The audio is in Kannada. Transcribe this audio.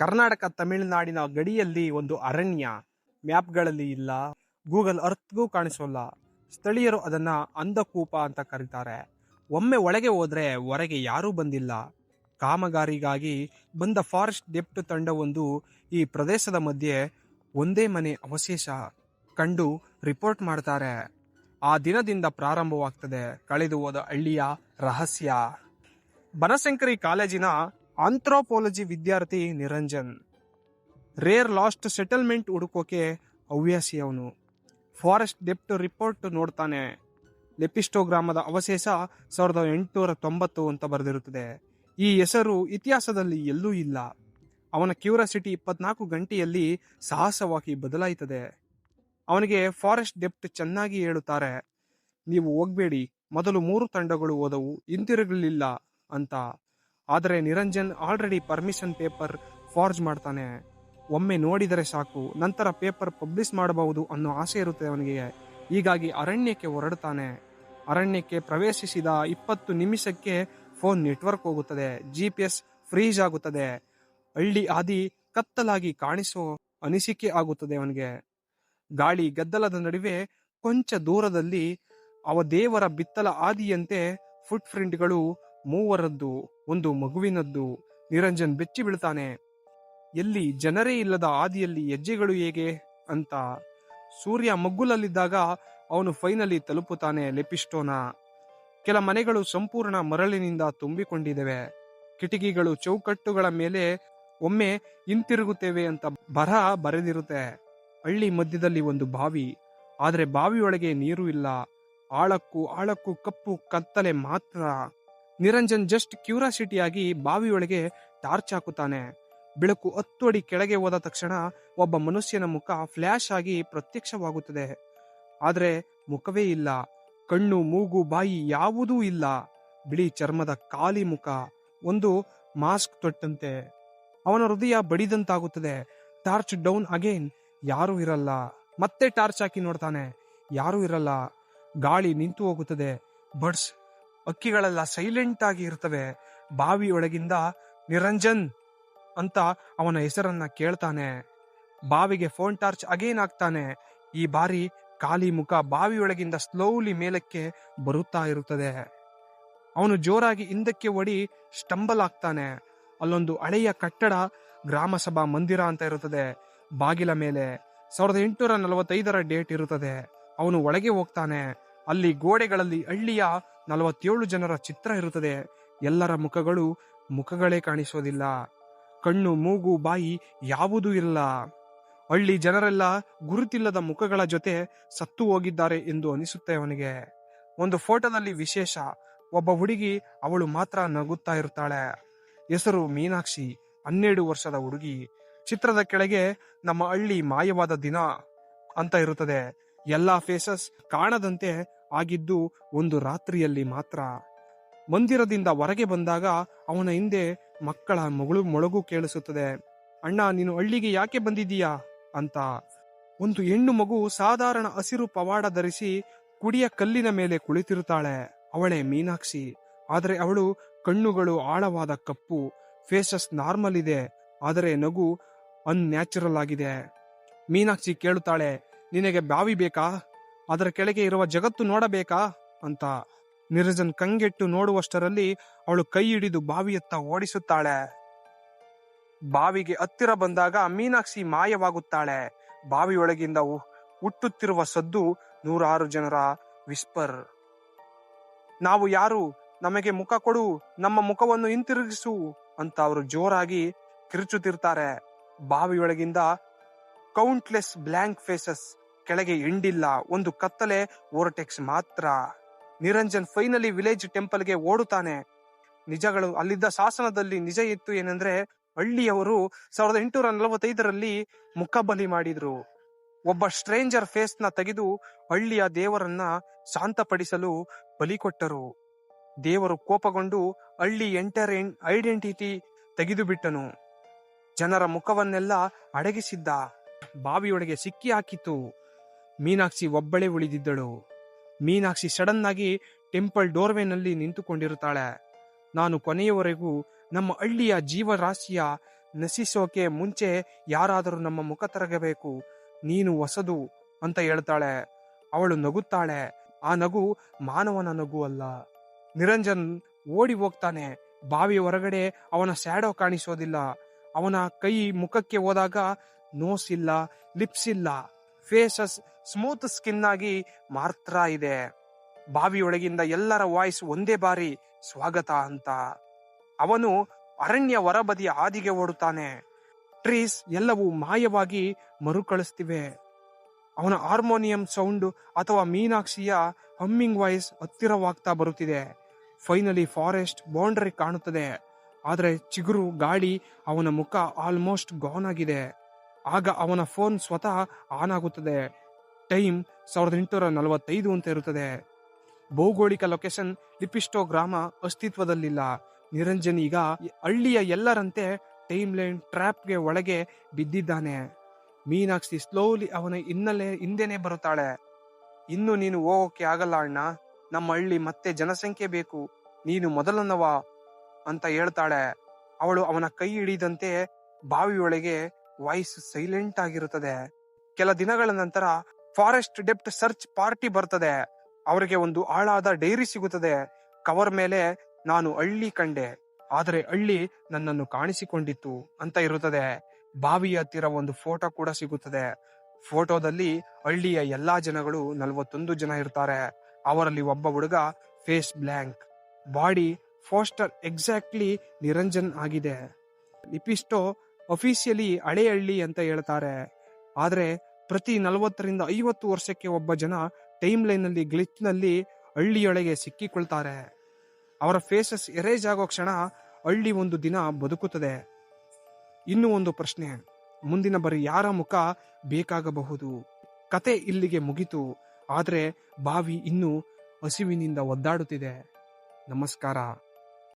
ಕರ್ನಾಟಕ ತಮಿಳುನಾಡಿನ ಗಡಿಯಲ್ಲಿ ಒಂದು ಅರಣ್ಯ ಮ್ಯಾಪ್ಗಳಲ್ಲಿ ಇಲ್ಲ. ಗೂಗಲ್ ಅರ್ಥ್ಗೂ ಕಾಣಿಸೋಲ್ಲ. ಸ್ಥಳೀಯರು ಅದನ್ನ ಅಂಧಕೂಪ ಅಂತ ಕರೀತಾರೆ. ಒಮ್ಮೆ ಒಳಗೆ ಹೋದರೆ ಹೊರಗೆ ಯಾರೂ ಬಂದಿಲ್ಲ. ಕಾಮಗಾರಿಗಾಗಿ ಬಂದ ಫಾರೆಸ್ಟ್ ಡೆಪ್ಟ್ ತಂಡವೊಂದು ಈ ಪ್ರದೇಶದ ಮಧ್ಯೆ ಒಂದೇ ಮನೆ ಅವಶೇಷ ಕಂಡು ರಿಪೋರ್ಟ್ ಮಾಡ್ತಾರೆ. ಆ ದಿನದಿಂದ ಪ್ರಾರಂಭವಾಗ್ತದೆ ಕಳೆದು ಹೋದ ಹಳ್ಳಿಯ ರಹಸ್ಯ. ಬನಶಂಕರಿ ಕಾಲೇಜಿನ ಆಂಥ್ರೋಪಾಲಜಿ ವಿದ್ಯಾರ್ಥಿ ನಿರಂಜನ್ ರೇರ್ ಲಾಸ್ಟ್ ಸೆಟಲ್ಮೆಂಟ್ ಹುಡುಕೋಕೆ ಹವ್ಯಾಸಿ ಅವನು. ಫಾರೆಸ್ಟ್ ಡೆಪ್ಟ್ ರಿಪೋರ್ಟ್ ನೋಡ್ತಾನೆ. ಲೆಪಿಸ್ಟೋ ಗ್ರಾಮದ ಅವಶೇಷ ಸಾವಿರದ ಎಂಟುನೂರ ತೊಂಬತ್ತು ಅಂತ ಬರೆದಿರುತ್ತದೆ. ಈ ಹೆಸರು ಇತಿಹಾಸದಲ್ಲಿ ಎಲ್ಲೂ ಇಲ್ಲ. ಅವನ ಕ್ಯೂರಿಯಾಸಿಟಿ ಇಪ್ಪತ್ನಾಲ್ಕು ಗಂಟೆಯಲ್ಲಿ ಸಾಹಸವಾಗಿ ಬದಲಾಯಿತದೆ. ಅವನಿಗೆ ಫಾರೆಸ್ಟ್ ಡೆಪ್ಟ್ ಚೆನ್ನಾಗಿ ಹೇಳುತ್ತಾರೆ. ನೀವು ಹೋಗಬೇಡಿ, ಮೊದಲು ಮೂರು ತಂಡಗಳು ಹೋದವು, ಹಿಂತಿರುಗಲಿಲ್ಲ ಅಂತ. ಆದರೆ Niranjan already permission paper forge ಮಾಡ್ತಾನೆ. ಒಮ್ಮೆ ನೋಡಿದರೆ ಸಾಕು, ನಂತರ ಪೇಪರ್ ಪಬ್ಲಿಷ್ ಮಾಡಬಹುದು ಅನ್ನೋ ಆಸೆ ಇರುತ್ತೆ ಅವನಿಗೆ. ಹೀಗಾಗಿ ಅರಣ್ಯಕ್ಕೆ ಹೊರಡ್ತಾನೆ. ಅರಣ್ಯಕ್ಕೆ ಪ್ರವೇಶಿಸಿದ ಇಪ್ಪತ್ತು ನಿಮಿಷಕ್ಕೆ ಫೋನ್ ನೆಟ್ವರ್ಕ್ ಹೋಗುತ್ತದೆ. ಜಿ ಪಿ ಎಸ್ ಫ್ರೀಜ್ ಆಗುತ್ತದೆ. ಹಳ್ಳಿ ಆದಿ ಕತ್ತಲಾಗಿ ಕಾಣಿಸೋ ಅನಿಸಿಕೆ ಆಗುತ್ತದೆ ಅವನಿಗೆ. ಗಾಳಿ ಗದ್ದಲದ ನಡುವೆ ಕೊಂಚ ದೂರದಲ್ಲಿ ಅವ ದೇವರ ಬಿತ್ತಲ ಆದಿಯಂತೆ ಫುಟ್ ಪ್ರಿಂಟ್ಗಳು ಮೂವರದ್ದು, ಒಂದು ಮಗುವಿನದ್ದು, ನಿರಂಜನ್ ಬೆಚ್ಚಿ ಬೀಳ್ತಾನೆ. ಎಲ್ಲಿ ಜನರೇ ಇಲ್ಲದ ಆದಿಯಲ್ಲಿ ಹೆಜ್ಜೆಗಳು ಹೇಗೆ? ಅಂತ ಸೂರ್ಯ ಮಗ್ಗುಲಲ್ಲಿದ್ದಾಗ ಅವನು ಫೈನಲಿ ತಲುಪುತ್ತಾನೆ ಲೆಪಿಸ್ಟೋನ. ಕೆಲ ಮನೆಗಳು ಸಂಪೂರ್ಣ ಮರಳಿನಿಂದ ತುಂಬಿಕೊಂಡಿದ್ದೇವೆ ಕಿಟಕಿಗಳು, ಚೌಕಟ್ಟುಗಳ ಮೇಲೆ ಒಮ್ಮೆ ಹಿಂತಿರುಗುತ್ತೇವೆ ಅಂತ ಬರಹ ಬರೆದಿರುತ್ತೆ. ಹಳ್ಳಿ ಮಧ್ಯದಲ್ಲಿ ಒಂದು ಬಾವಿ. ಆದರೆ ಬಾವಿಯೊಳಗೆ ನೀರು ಇಲ್ಲ. ಆಳಕ್ಕೂ ಆಳಕ್ಕೂ ಕಪ್ಪು ಕತ್ತಲೆ ಮಾತ್ರ. ನಿರಂಜನ್ ಜಸ್ಟ್ ಕ್ಯೂರಿಯಾಸಿಟಿಯಾಗಿ ಬಾವಿಯೊಳಗೆ ಟಾರ್ಚ್ ಹಾಕುತ್ತಾನೆ. ಬೆಳಕು ಹತ್ತು ಅಡಿ ಕೆಳಗೆ ಹೋದ ತಕ್ಷಣ ಒಬ್ಬ ಮನುಷ್ಯನ ಮುಖ ಫ್ಲ್ಯಾಶ್ ಆಗಿ ಪ್ರತ್ಯಕ್ಷವಾಗುತ್ತದೆ. ಆದರೆ ಮುಖವೇ ಇಲ್ಲ. ಕಣ್ಣು, ಮೂಗು, ಬಾಯಿ ಯಾವುದೂ ಇಲ್ಲ. ಬಿಳಿ ಚರ್ಮದ ಖಾಲಿ ಮುಖ. ಒಂದು ಮಾಸ್ಕ್ ತೊಟ್ಟಂತೆ. ಅವನ ಹೃದಯ ಬಡಿದಂತಾಗುತ್ತದೆ. ಟಾರ್ಚ್ ಡೌನ್ ಅಗೇನ್ ಯಾರೂ ಇರಲ್ಲ. ಮತ್ತೆ ಟಾರ್ಚ್ ಹಾಕಿ ನೋಡ್ತಾನೆ. ಯಾರೂ ಇರಲ್ಲ. ಗಾಳಿ ನಿಂತು ಹೋಗುತ್ತದೆ. ಬರ್ಡ್ಸ್ ಅಕ್ಕಿಗಳೆಲ್ಲ ಸೈಲೆಂಟ್ ಆಗಿ ಇರ್ತವೆ. ಬಾವಿಯೊಳಗಿಂದ ನಿರಂಜನ್ ಅಂತ ಅವನ ಹೆಸರನ್ನ ಕೇಳ್ತಾನೆ. ಬಾವಿಗೆ ಫೋನ್ ಟಾರ್ಚ್ ಅಗೇನ್ ಆಗ್ತಾನೆ ಈ ಬಾರಿ ಖಾಲಿ ಮುಖ ಬಾವಿಯೊಳಗಿಂದ ಸ್ಲೋಲಿ ಮೇಲಕ್ಕೆ ಬರುತ್ತಾ ಇರುತ್ತದೆ. ಅವನು ಜೋರಾಗಿ ಹಿಂದಕ್ಕೆ ಒಡಿ ಸ್ಟಂಬಲ್ ಆಗ್ತಾನೆ. ಅಲ್ಲೊಂದು ಹಳೆಯ ಕಟ್ಟಡ ಗ್ರಾಮ ಸಭಾ ಮಂದಿರ ಅಂತ ಇರುತ್ತದೆ. ಬಾಗಿಲ ಮೇಲೆ ಸಾವಿರದ ಎಂಟುನೂರ ನಲವತ್ತೈದರ ಡೇಟ್ ಇರುತ್ತದೆ. ಅವನು ಒಳಗೆ ಹೋಗ್ತಾನೆ. ಅಲ್ಲಿ ಗೋಡೆಗಳಲ್ಲಿ ಹಳ್ಳಿಯ ನಲವತ್ತೇಳು ಜನರ ಚಿತ್ರ ಇರುತ್ತದೆ. ಎಲ್ಲರ ಮುಖಗಳು ಮುಖಗಳೇ ಕಾಣಿಸೋದಿಲ್ಲ ಕಣ್ಣು, ಮೂಗು, ಬಾಯಿ ಯಾವುದೂ ಇಲ್ಲ. ಹಳ್ಳಿ ಜನರೆಲ್ಲ ಗುರುತಿಲ್ಲದ ಮುಖಗಳ ಜೊತೆ ಸತ್ತು ಹೋಗಿದ್ದಾರೆ ಎಂದು ಅನಿಸುತ್ತೆ ಅವನಿಗೆ. ಒಂದು ಫೋಟೋದಲ್ಲಿ ವಿಶೇಷ, ಒಬ್ಬ ಹುಡುಗಿ ಅವಳು ಮಾತ್ರ ನಗುತ್ತಾ ಇರ್ತಾಳೆ. ಹೆಸರು ಮೀನಾಕ್ಷಿ, ಹನ್ನೆರಡು ವರ್ಷದ ಹುಡುಗಿ. ಚಿತ್ರದ ಕೆಳಗೆ ನಮ್ಮ ಹಳ್ಳಿ ಮಾಯವಾದ ದಿನ ಅಂತ ಇರುತ್ತದೆ. ಎಲ್ಲಾ ಫೇಸಸ್ ಕಾಣದಂತೆ ಆಗಿದ್ದು ಒಂದು ರಾತ್ರಿಯಲ್ಲಿ ಮಾತ್ರ. ಮಂದಿರದಿಂದ ಹೊರಗೆ ಬಂದಾಗ ಅವನ ಹಿಂದೆ ಮಕ್ಕಳ ಮಗಳು ಮೊಳಗು ಕೇಳಿಸುತ್ತದೆ. ಅಣ್ಣ, ನೀನು ಹಳ್ಳಿಗೆ ಯಾಕೆ ಬಂದಿದ್ದೀಯಾ? ಅಂತ. ಒಂದು ಹೆಣ್ಣು ಮಗು ಸಾಧಾರಣ ಹಸಿರು ಪವಾಡ ಧರಿಸಿ ಕುಡಿಯ ಕಲ್ಲಿನ ಮೇಲೆ ಕುಳಿತಿರುತ್ತಾಳೆ. ಅವಳೇ ಮೀನಾಕ್ಷಿ. ಆದರೆ ಅವಳು ಕಣ್ಣುಗಳು ಆಳವಾದ ಕಪ್ಪು. ಫೇಸಸ್ ನಾರ್ಮಲ್ ಇದೆ. ಆದರೆ ನಗು ಅನ್ಯಾಚುರಲ್ ಆಗಿದೆ. ಮೀನಾಕ್ಷಿ ಕೇಳುತ್ತಾಳೆ ನಿನಗೆ ಬಾವಿ ಬೇಕಾ? ಅದರ ಕೆಳಗೆ ಇರುವ ಜಗತ್ತು ನೋಡಬೇಕಾ? ಅಂತ ನಿರಜನ್ ಕಂಗೆಟ್ಟು ನೋಡುವಷ್ಟರಲ್ಲಿ ಅವಳು ಕೈ ಹಿಡಿದು ಬಾವಿಯತ್ತ ಓಡಿಸುತ್ತಾಳೆ. ಬಾವಿಗೆ ಹತ್ತಿರ ಬಂದಾಗ ಮೀನಾಕ್ಷಿ ಮಾಯವಾಗುತ್ತಾಳೆ. ಬಾವಿಯೊಳಗಿಂದ ಹುಟ್ಟುತ್ತಿರುವ ಸದ್ದು ನೂರಾರು ಜನರ ವಿಸ್ಪರ್. ನಾವು ಯಾರು? ನಮಗೆ ಮುಖ ಕೊಡು, ನಮ್ಮ ಮುಖವನ್ನು ಹಿಂತಿರುಗಿಸು ಅಂತ ಅವರು ಜೋರಾಗಿ ಕಿರುಚುತ್ತಿರ್ತಾರೆ. ಬಾವಿಯೊಳಗಿಂದ ಕೌಂಟ್ಲೆಸ್ ಬ್ಲ್ಯಾಂಕ್ ಫೇಸಸ್ ಕೆಳಗೆ ಹಿಂಡಿಲ್ಲ. ಒಂದು ಕತ್ತಲೆ ವೋರ್ಟೆಕ್ಸ್ ಮಾತ್ರ. ನಿರಂಜನ್ ಫೈನಲಿ ವಿಲೇಜ್ ಟೆಂಪಲ್ಗೆ ಓಡುತ್ತಾನೆ. ನಿಜಗಳು, ಅಲ್ಲಿದ್ದ ಶಾಸನದಲ್ಲಿ ನಿಜ ಇತ್ತು ಏನಂದ್ರೆ, ಹಳ್ಳಿಯವರು ಸಾವಿರದ ಎಂಟುನೂರ ನಲವತ್ತೈದರಲ್ಲಿ ಮುಖಬಲಿ ಮಾಡಿದ್ರು. ಒಬ್ಬ ಸ್ಟ್ರೇಂಜರ್ ಫೇಸ್ನ ತೆಗೆದು ಹಳ್ಳಿಯ ದೇವರನ್ನ ಶಾಂತಪಡಿಸಲು ಬಲಿ ಕೊಟ್ಟರು. ದೇವರು ಕೋಪಗೊಂಡು ಹಳ್ಳಿ ಎಂಟರ್ ಐಡೆಂಟಿಟಿ ತೆಗೆದು ಬಿಟ್ಟನು. ಜನರ ಮುಖವನ್ನೆಲ್ಲ ಅಡಗಿಸಿದ್ದ. ಬಾವಿಯೊಳಗೆ ಸಿಕ್ಕಿ ಹಾಕಿತು ಮೀನಾಕ್ಷಿ ಒಬ್ಬಳೇ ಉಳಿದಿದ್ದಳು. ಮೀನಾಕ್ಷಿ ಸಡನ್ ಆಗಿ ಟೆಂಪಲ್ ಡೋರ್ವೇನಲ್ಲಿ ನಿಂತುಕೊಂಡಿರುತ್ತಾಳೆ. ನಾನು ಕೊನೆಯವರೆಗೂ ನಮ್ಮ ಹಳ್ಳಿಯ ಜೀವರಾಶಿಯ ನಶಿಸೋಕೆ ಮುಂಚೆ ಯಾರಾದರೂ ನಮ್ಮ ಮುಖ ತರಗಬೇಕು, ನೀನು ಹೊಸದು ಅಂತ ಹೇಳ್ತಾಳೆ. ಅವಳು ನಗುತ್ತಾಳೆ. ಆ ನಗು ಮಾನವನ ನಗು ಅಲ್ಲ. ನಿರಂಜನ್ ಓಡಿ ಹೋಗ್ತಾನೆ. ಬಾವಿ ಹೊರಗಡೆ ಅವನ ಸ್ಯಾಡೋ ಕಾಣಿಸೋದಿಲ್ಲ. ಅವನ ಕೈ ಮುಖಕ್ಕೆ ಹೋದಾಗ ನೋಸ್ ಇಲ್ಲ ಲಿಪ್ಸ್ ಇಲ್ಲ. ಫೇಸಸ್ ಸ್ಮೂತ್ ಸ್ಕಿನ್ ಆಗಿ ಮಾತ್ರ ಇದೆ. ಬಾವಿಯೊಳಗಿಂದ ಎಲ್ಲರ ವಾಯ್ಸ್ ಒಂದೇ ಬಾರಿ ಸ್ವಾಗತ ಅಂತ. ಅವನು ಅರಣ್ಯ ಹೊರಬದಿಯ ಹಾದಿಗೆ ಓಡುತ್ತಾನೆ. ಟ್ರೀಸ್ ಎಲ್ಲವೂ ಮಾಯವಾಗಿ ಮರುಕಳಿಸ್ತಿವೆ. ಅವನ ಹಾರ್ಮೋನಿಯಂ ಸೌಂಡ್ ಅಥವಾ ಮೀನಾಕ್ಷಿಯ ಹಮ್ಮಿಂಗ್ ವಾಯ್ಸ್ ಹತ್ತಿರವಾಗ್ತಾ ಬರುತ್ತಿದೆ. ಫೈನಲಿ ಫಾರೆಸ್ಟ್ ಬೌಂಡರಿ ಕಾಣುತ್ತದೆ. ಆದರೆ ಚಿಗುರು ಗಾಳಿ ಅವನ ಮುಖ ಆಲ್ಮೋಸ್ಟ್ ಗಾನ್ ಆಗಿದೆ. ಆಗ ಅವನ ಫೋನ್ ಸ್ವತಃ ಆನ್ ಆಗುತ್ತದೆ. ಟೈಮ್ ಸಾವಿರದ ಎಂಟುನೂರ ನಲವತ್ತೈದು ಅಂತ ಇರುತ್ತದೆ. ಭೌಗೋಳಿಕ ಲೊಕೇಶನ್ ಲಿಪಿಸ್ಟೋ ಗ್ರಾಮ ಅಸ್ತಿತ್ವದಲ್ಲಿಲ್ಲ. ನಿರಂಜನ್ ಈಗ ಹಳ್ಳಿಯ ಎಲ್ಲರಂತೆ ಟೈಮ್ ಲೈನ್ ಟ್ರ್ಯಾಪ್ಗೆ ಒಳಗೆ ಬಿದ್ದಿದ್ದಾನೆ. ಮೀನಾಕ್ಷಿ ಸ್ಲೋಲಿ ಅವನ ಹಿನ್ನೆಲೆ ಹಿಂದೆನೆ ಬರುತ್ತಾಳೆ. ಇನ್ನು ನೀನು ಹೋಗೋಕೆ ಆಗಲ್ಲ ಅಣ್ಣ. ನಮ್ಮ ಹಳ್ಳಿ ಮತ್ತೆ ಜನಸಂಖ್ಯೆ ಬೇಕು. ನೀನು ಮೊದಲನವ? ಅಂತ ಹೇಳ್ತಾಳೆ. ಅವಳು ಅವನ ಕೈ ಹಿಡಿದಂತೆ ಬಾವಿಯೊಳಗೆ ವಾಯ್ಸ್ ಸೈಲೆಂಟ್ ಆಗಿರುತ್ತದೆ. ಕೆಲ ದಿನಗಳ ನಂತರ ಫಾರೆಸ್ಟ್ ಡೆಪ್ಟ್ ಸರ್ಚ್ ಪಾರ್ಟಿ ಬರ್ತದೆ. ಅವರಿಗೆ ಒಂದು ಆಳಾದ ಡೈರಿ ಸಿಗುತ್ತದೆ. ಕವರ್ ಮೇಲೆ ನಾನು ಹಳ್ಳಿ ಕಂಡೆ. ಆದರೆ ಹಳ್ಳಿ ನನ್ನನ್ನು ಕಾಣಿಸಿಕೊಂಡಿತ್ತು ಅಂತ ಇರುತ್ತದೆ. ಬಾವಿಯ ಹತ್ತಿರ ಒಂದು ಫೋಟೋ ಕೂಡ ಸಿಗುತ್ತದೆ. ಫೋಟೋದಲ್ಲಿ ಹಳ್ಳಿಯ ಎಲ್ಲಾ ಜನಗಳು ನಲವತ್ತೊಂದು ಜನ ಇರ್ತಾರೆ. ಅವರಲ್ಲಿ ಒಬ್ಬ ಹುಡುಗ face blank. Body foster exactly Niranjan ಆಗಿದೆ. ಲಿಪಿಸ್ಟೋ ಅಫಿಷಿಯಲಿ ಹಳೆ ಹಳ್ಳಿ ಅಂತ ಹೇಳ್ತಾರೆ. ಆದ್ರೆ ಪ್ರತಿ ನಲವತ್ತರಿಂದ ಐವತ್ತು ವರ್ಷಕ್ಕೆ ಒಬ್ಬ ಜನ ಟೈಮ್ ಲೈನ್ ಗ್ಲಿಚ್ನಲ್ಲಿ ಗ್ಲಿಚ್ನಲ್ಲಿ ಹಳ್ಳಿಯೊಳಗೆ ಸಿಕ್ಕಿಕೊಳ್ತಾರೆ. ಅವರ ಫೇಸಸ್ ಎರೇಜ್ ಆಗೋ ಕ್ಷಣ ಹಳ್ಳಿ ಒಂದು ದಿನ ಬದುಕುತ್ತದೆ. ಇನ್ನು ಒಂದು ಪ್ರಶ್ನೆ, ಮುಂದಿನ ಬರಿ ಯಾರ ಮುಖ ಬೇಕಾಗಬಹುದು? ಕತೆ ಇಲ್ಲಿಗೆ ಮುಗಿತು. ಆದ್ರೆ ಬಾವಿ ಇನ್ನೂ ಹಸಿವಿನಿಂದ ಒದ್ದಾಡುತ್ತಿದೆ. ನಮಸ್ಕಾರ.